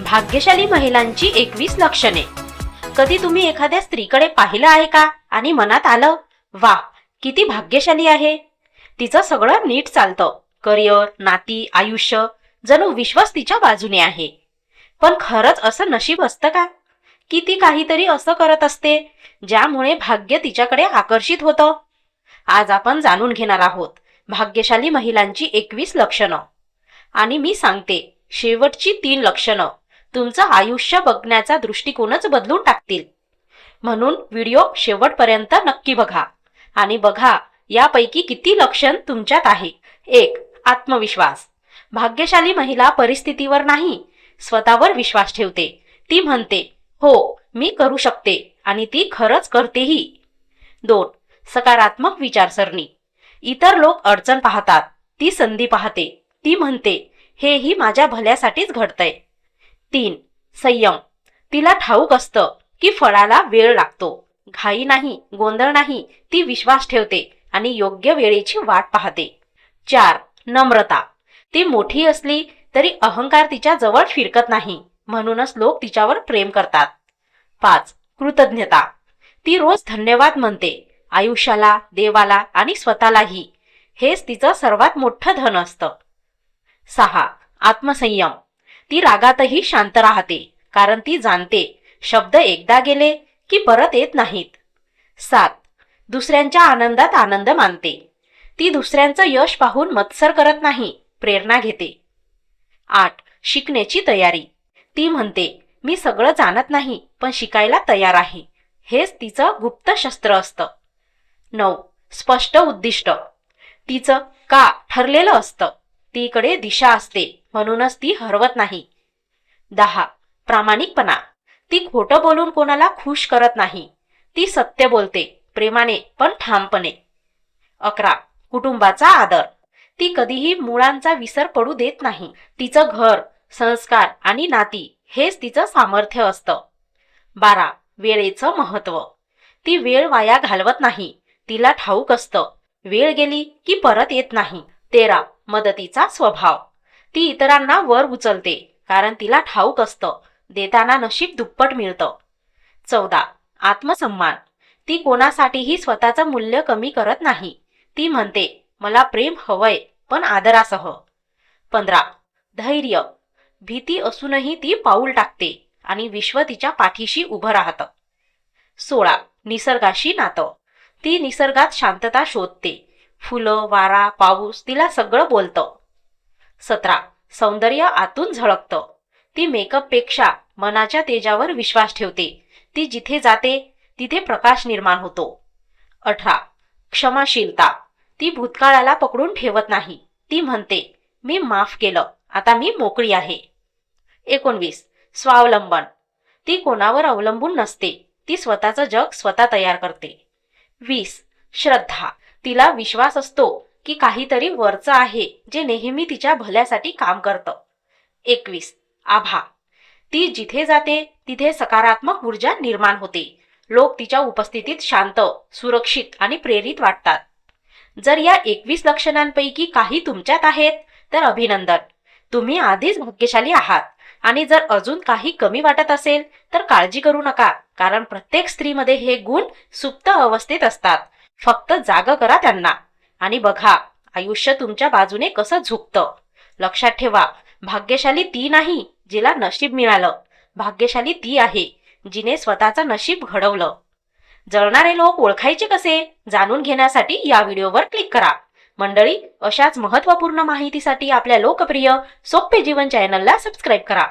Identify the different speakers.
Speaker 1: भाग्यशाली महिलांची एकवीस लक्षणे. कधी तुम्ही एखाद्या स्त्रीकडे पाहिलं आहे का? आणि मनात आलं वा किती भाग्यशाली आहे. तिचं सगळं नीट चालतं. करिअर नाती आयुष्य जणू विश्वास तिच्या बाजूने आहे. पण खरंच असं नशीब असतं का? की ती काहीतरी असं करत असते ज्यामुळे भाग्य तिच्याकडे आकर्षित होतं. आज आपण जाणून घेणार आहोत भाग्यशाली महिलांची एकवीस लक्षणं. आणि मी सांगते शेवटची तीन लक्षणं. तुमचं आयुष्य बघण्याचा दृष्टिकोनच बदलून टाकतील. म्हणून व्हिडिओ शेवटपर्यंत नक्की बघा. आणि बघा यापैकी किती लक्षण तुमच्यात आहे. एक आत्मविश्वास. भाग्यशाली महिला परिस्थितीवर नाही स्वतःवर विश्वास ठेवते. ती म्हणते हो मी करू शकते आणि ती खरंच करतेही. दोन सकारात्मक विचारसरणी. इतर लोक अडचण पाहतात ती संधी पाहते. ती म्हणते हेही माझ्या भल्यासाठीच घडतंय. तीन संयम. तिला ठाऊक असतं की फळाला वेळ लागतो. घाई नाही गोंधळ नाही ती विश्वास ठेवते आणि योग्य वेळेची वाट पाहते. चार नम्रता. ती मोठी असली तरी अहंकार तिच्या जवळ फिरकत नाही म्हणूनच लोक तिच्यावर प्रेम करतात. पाच कृतज्ञता. ती रोज धन्यवाद म्हणते आयुष्याला देवाला आणि स्वतःलाही. हेच तिचं सर्वात मोठं धन असतं. सहा आत्मसंयम. ती रागातही शांत राहते कारण ती जाणते शब्द एकदा गेले की परत येत नाहीत. सात. दुसऱ्यांच्या आनंदात आनंद मानते. ती दुसऱ्यांचं यश पाहून मत्सर करत नाही प्रेरणा घेते. आठ. शिकण्याची तयारी. ती म्हणते मी सगळं जाणत नाही पण शिकायला तयार आहे. हेच तिचं गुप्त शस्त्र असतं. नऊ. स्पष्ट उद्दिष्ट. तिचं का ठरलेलं असतं? तीकडे दिशा असते म्हणूनच ती हरवत नाही. दहा. प्रामाणिकपणा. ती खोटं बोलून कोणाला खुश करत नाही. ती सत्य बोलते प्रेमाने पण ठामपणे. अकरा. कुटुंबाचा आदर. ती कधीही मुळांचा विसर पडू देत नाही. तिचं घर संस्कार आणि नाती हेच तिचं सामर्थ्य असतं. बारा. वेळेचं महत्त्व ती वेळ वाया घालवत नाही. तिला ठाऊक असतं. वेळ गेली की परत येत नाही. तेरा मदतीचा स्वभाव. ती इतरांना वर उचलते कारण तिला ठाऊक असतं देताना नशीब दुप्पट मिळतं. चौदा आत्मसन्मान. ती कोणासाठीही स्वतःचं मूल्य कमी करत नाही. ती म्हणते मला प्रेम हवंय पण आदरासह. पंधरा धैर्य. भीती असूनही ती पाऊल टाकते आणि विश्व तिच्या पाठीशी उभं राहतं. सोळा निसर्गाशी नातं. ती निसर्गात शांतता शोधते. फुलं वारा पाऊस तिला सगळं बोलतं. सतरा. सौंदर्य आतून झळकतं. ती मेकअपपेक्षा मनाच्या तेजावर विश्वास ठेवते. ती जिथे जाते तिथे प्रकाश निर्माण होतो. अठरा. क्षमाशीलता. ती भूतकाळाला पकडून ठेवत नाही. ती म्हणते मी माफ केलं. आता मी मोकळी आहे. एकोणवीस. स्वावलंबन. ती कोणावर अवलंबून नसते. ती स्वतःचं जग स्वतः तयार करते. वीस. श्रद्धा. तिला विश्वास असतो की काहीतरी वरचं आहे जे नेहमी तिच्या भल्यासाठी काम करतं. एकवीस. आभा. ती जिथे जाते तिथे सकारात्मक ऊर्जा निर्माण होते. लोक तिच्या उपस्थितीत शांत सुरक्षित आणि प्रेरित वाटतात. जर या एकवीस लक्षणांपैकी काही तुमच्यात आहेत तर अभिनंदन. तुम्ही आधीच भाग्यशाली आहात. आणि जर अजून काही कमी वाटत असेल तर काळजी करू नका कारण प्रत्येक स्त्रीमध्ये हे गुण सुप्त अवस्थेत असतात. फक्त जाग करा त्यांना. आणि बघा आयुष्य तुमच्या बाजूने कसं झुकतं. लक्षात ठेवा भाग्यशाली ती नाही जिला नशीब मिळालं. भाग्यशाली ती आहे जिने स्वतःचं नशीब घडवलं. जळणारे लोक ओळखायचे कसे? जाणून घेण्यासाठी या व्हिडिओवर क्लिक करा. मंडळी अशाच महत्त्वपूर्ण माहितीसाठी आपल्या लोकप्रिय सोपे जीवन चॅनलला सबस्क्राईब करा.